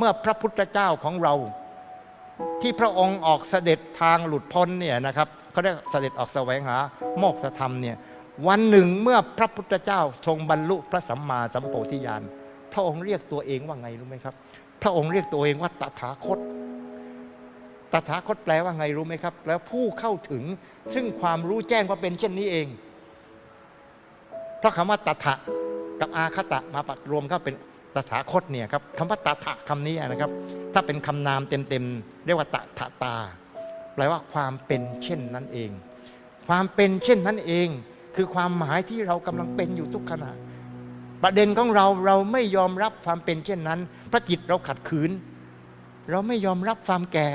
เมื่อพระพุทธเจ้าของเรา ที่พระองค์ออกเสด็จทางหลุดพ้นเนี่ยนะครับเขาเรียกเสด็จออกแสวงหาโมกษธรรมเนี่ยวันหนึ่งเมื่อพระพุทธเจ้าทรงบรรลุพระสัมมาสัมโพธิญาณพระองค์เรียกตัวเองว่าไงรู้ไหมครับ พระองค์เรียกตัวเองว่าตถาคตตถาคตแปลว่าไงรู้ไหมครับ แล้วผู้เข้าถึงซึ่งความรู้แจ้งว่าเป็นเช่นนี้เอง เพราะคำว่าตถะกับอาคตะมาปักรวมเข้าเป็น ตถาคตเนี่ยครับคำว่าตถะคำนี้นะครับ ถ้าเป็นคำนามเต็มๆเรียกว่าตถาตา แปลว่าความเป็นเช่นนั้นเอง ความเป็นเช่นนั้นเอง คือความหมายที่เรากำลังเป็นอยู่ทุกขณะ ประเด็นของเราเราไม่ยอมรับความเป็นเช่นนั้น พระจิตเราขัดขืน เราไม่ยอมรับความแก่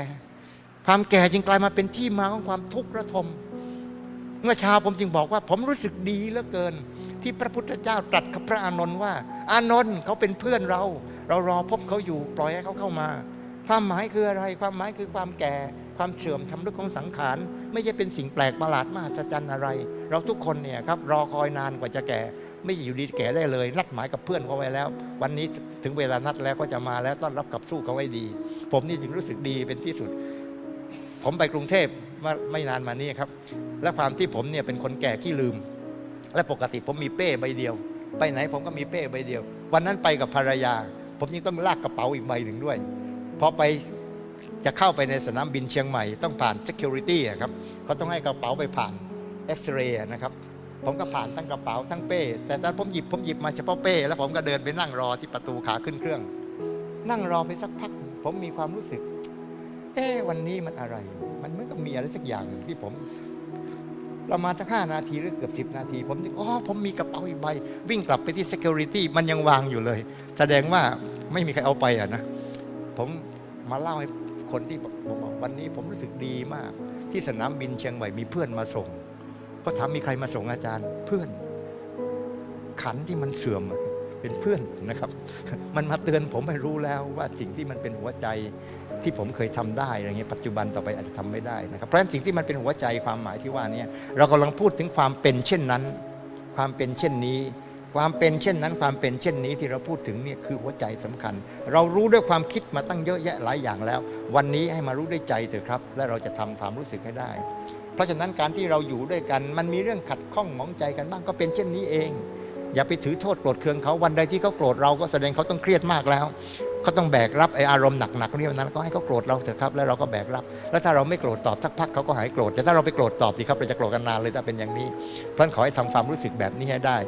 ความแก่จึงกลายมาเป็นที่มาของความทุกข์ระทม เมื่อเช้าผมจึงบอกว่า ผมรู้สึกดีเหลือเกิน ที่พระพุทธเจ้าตรัสกับพระอานนท์ว่า อานนท์เขาเป็นเพื่อนเรา เรารอพบเขาอยู่ปล่อยให้เขาเข้ามา ความหมายคืออะไร ความหมายคือความแก่ ความเสื่อมชำรุดของสังขาร ไม่ใช่เป็นสิ่งแปลกประหลาดมหัศจรรย์อะไร เราทุกคนเนี่ยครับรอคอยนานกว่าจะแก่ ไม่อยู่ดีแก่ได้เลย นัดหมายกับเพื่อนเขาไว้แล้ว วันนี้ถึงเวลานัดแล้วก็จะมาแล้วต้อนรับกับสู้เขาไว้ดี ผมนี่จึงรู้สึกดีเป็นที่สุด ผมไปกรุงเทพ มาไม่นานมานี้ครับ และความที่ผมเนี่ยเป็นคนแก่ขี้ลืม และปกติผมมีเป้ใบเดียว ไปไหนผมก็มีเป้ใบเดียว วันนั้นไปกับภรรยา ผมยังต้องลากกระเป๋าอีกใบหนึ่งด้วยพอไปจะเข้าไปในสนามบินเชียงใหม่ต้องผ่าน security ครับเขาต้องให้กระเป๋าไปผ่านเอ็กซเรย์นะครับ ผมก็ผ่านทั้งกระเป๋าทั้งเป้ แต่ตอนผมหยิบผมหยิบมาเฉพาะเป้ แล้วผมก็เดินไปนั่งรอที่ประตูขาขึ้นเครื่อง นั่งรอไปสักพัก ผมมีความรู้สึก เอ๊วันนี้มันอะไร มันเหมือนกับมีอะไรสักอย่างที่ผมประมาณสักห้านาทีหรือเกือบสิบนาที ผมนึกอ๋อผมมีกระเป๋าอีกใบ วิ่งกลับไปที่ security มันยังวางอยู่เลย แสดงว่าไม่มีใครเอาไปอะนะ ผมมาเล่าให้คนที่บอกบอกวันนี้ผมรู้สึกดีมาก ที่สนามบินเชียงใหม่มีเพื่อนมาส่ง ก็ถามมีใครมาส่งอาจารย์ เพื่อน ขันที่มันเสื่อมเป็นเพื่อนนะครับ มันมาเตือนผมให้รู้แล้วว่าสิ่งที่มันเป็นหัวใจ ที่ผมเคยทำได้อะไรเงี้ยปัจจุบันต่อไปอาจจะทำไม่ได้นะครับเพราะฉะนั้นสิ่งที่มันเป็นหัวใจความหมายที่ว่านี้เรากำลังพูดถึงความเป็นเช่นนั้น ความเป็นเช่นนี้ ความเป็นเช่นนั้น ความเป็นเช่นนี้ที่เราพูดถึงเนี่ยคือหัวใจสำคัญ เรารู้ด้วยความคิดมาตั้งเยอะแยะหลายอย่างแล้ว วันนี้ให้มารู้ด้วยใจเถอะครับ และเราจะทำความรู้สึกให้ได้ เพราะฉะนั้นการที่เราอยู่ด้วยกัน มันมีเรื่องขัดข้องหมองใจกันบ้างก็เป็นเช่นนี้เองอย่าไปถือโทษโกรธเคืองเขาวันใดที่เขาโกรธเราก็แสดงเขาต้องเครียดมากแล้ว เขาต้องแบกรับไออารมณ์หนักๆเรื่องนั้นก็ให้เขาโกรธเราเถอะครับแล้วเราก็แบกรับ แล้วถ้าเราไม่โกรธตอบสักพักเขาก็หายโกรธแต่ถ้าเราไปโกรธตอบสิครับเราจะโกรธกันนานเลยถ้าเป็นอย่างนี้เพราะฉะนั้นขอให้ทำความรู้สึกแบบนี้ให้ได้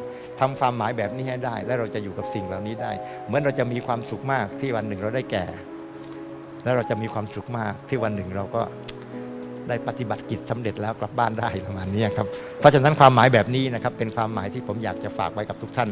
ทำความหมายแบบนี้ให้ได้ และเราจะอยู่กับสิ่งเหล่านี้ได้ เหมือนเราจะมีความสุขมากที่วันหนึ่งเราได้แก่ แล้วเราจะมีความสุขมากที่วันหนึ่งเราก็ได้ปฏิบัติกิจสำเร็จแล้วกลับบ้านได้ประมาณนี้ครับเพราะฉะนั้นความหมายแบบนี้นะครับเป็นความหมายที่ผมอยากจะฝากไว้กับทุกท่าน